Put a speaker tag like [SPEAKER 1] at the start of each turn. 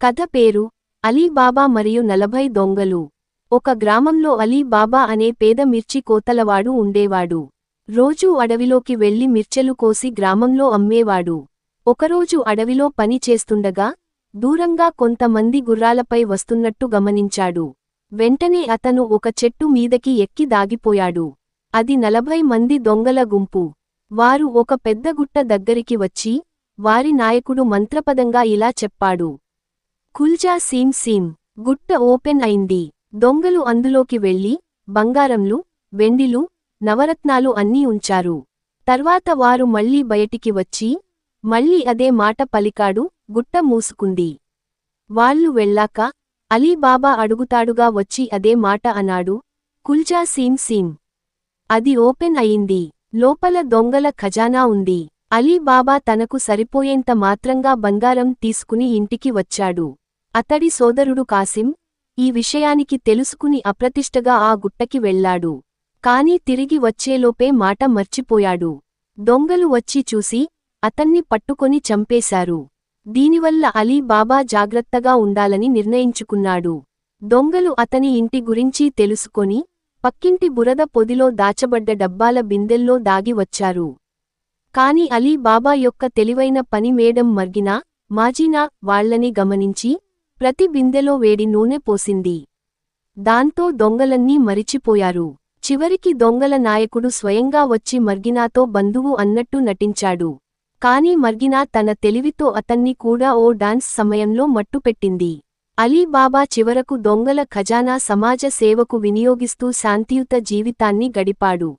[SPEAKER 1] కథ పేరు అలీబాబా మరియు నలభై దొంగలు. ఒక గ్రామంలో అలీబాబా అనే పేద మిర్చి కోతలవాడు ఉండేవాడు. రోజూ అడవిలోకి వెళ్ళి మిర్చెలు కోసి గ్రామంలో అమ్మేవాడు. ఒకరోజు అడవిలో పని చేస్తుండగా దూరంగా కొంతమంది గుర్రాలపై వస్తున్నట్టు గమనించాడు. వెంటనే అతను ఒక చెట్టు మీదకి ఎక్కి దాగిపోయాడు. అది నలభై మంది దొంగల గుంపు. వారు ఒక పెద్ద గుట్ట దగ్గరికి వచ్చి వారి నాయకుడు మంత్రపదంగా ఇలా చెప్పాడు. కుల్జా సీమ్ సీమ్ గుట్ట ఓపెన్ అయింది. దొంగలు అందులోకి వెళ్ళి బంగారంలు వెండిలు నవరత్నాలు అన్నీ ఉంచారు. తర్వాత వారు మళ్ళీ బయటికి వచ్చి మళ్ళీ అదే మాట పలికాడు గుట్ట మూసుకుంది. వాళ్ళు వెళ్ళాక అలీబాబా అడుగుతాడుగా వచ్చి అదే మాట అన్నాడు కుల్జా సీమ్ సీమ్. అది ఓపెన్ అయింది. లోపల దొంగల ఖజానా ఉంది. అలీబాబా తనకు సరిపోయేంత మాత్రంగా బంగారం తీసుకుని ఇంటికి వచ్చాడు. అతడి సోదరుడు కాసిం ఈ విషయానికి తెలుసుకుని అప్రతిష్టగా ఆ గుట్టకి వెళ్ళాడు కాని తిరిగి వచ్చేలోపే మాట మర్చిపోయాడు. దొంగలు వచ్చి చూసి అతన్ని పట్టుకొని చంపేశారు. దీనివల్ల అలీ బాబా జాగ్రత్తగా ఉండాలని నిర్ణయించుకున్నాడు. దొంగలు అతని ఇంటి గురించి తెలుసుకొని పక్కింటి బురద పొదిలో దాచబడ్డ డబ్బాల బిందెల్లో దాగి వచ్చారు. కాని అలీ బాబా యొక్క తెలివైన పని మేడం మర్గినా మాజీనా వాళ్ళని గమనించి ప్రతి బిందెలో వేడి నూనె పోసింది. దాంతో దొంగలన్నీ మరిచిపోయారు. చివరికి దొంగల నాయకుడు స్వయంగా వచ్చి మర్గినాతో బంధువు అన్నట్టు నటించాడు. కాని మర్గినా తన తెలివితో అతన్ని కూడా ఓ డాన్స్ సమయంలో మట్టుపెట్టింది. అలీబాబా చివరకు దొంగల ఖజానా సమాజ సేవకు వినియోగిస్తూ శాంతియుత జీవితాన్ని గడిపాడు.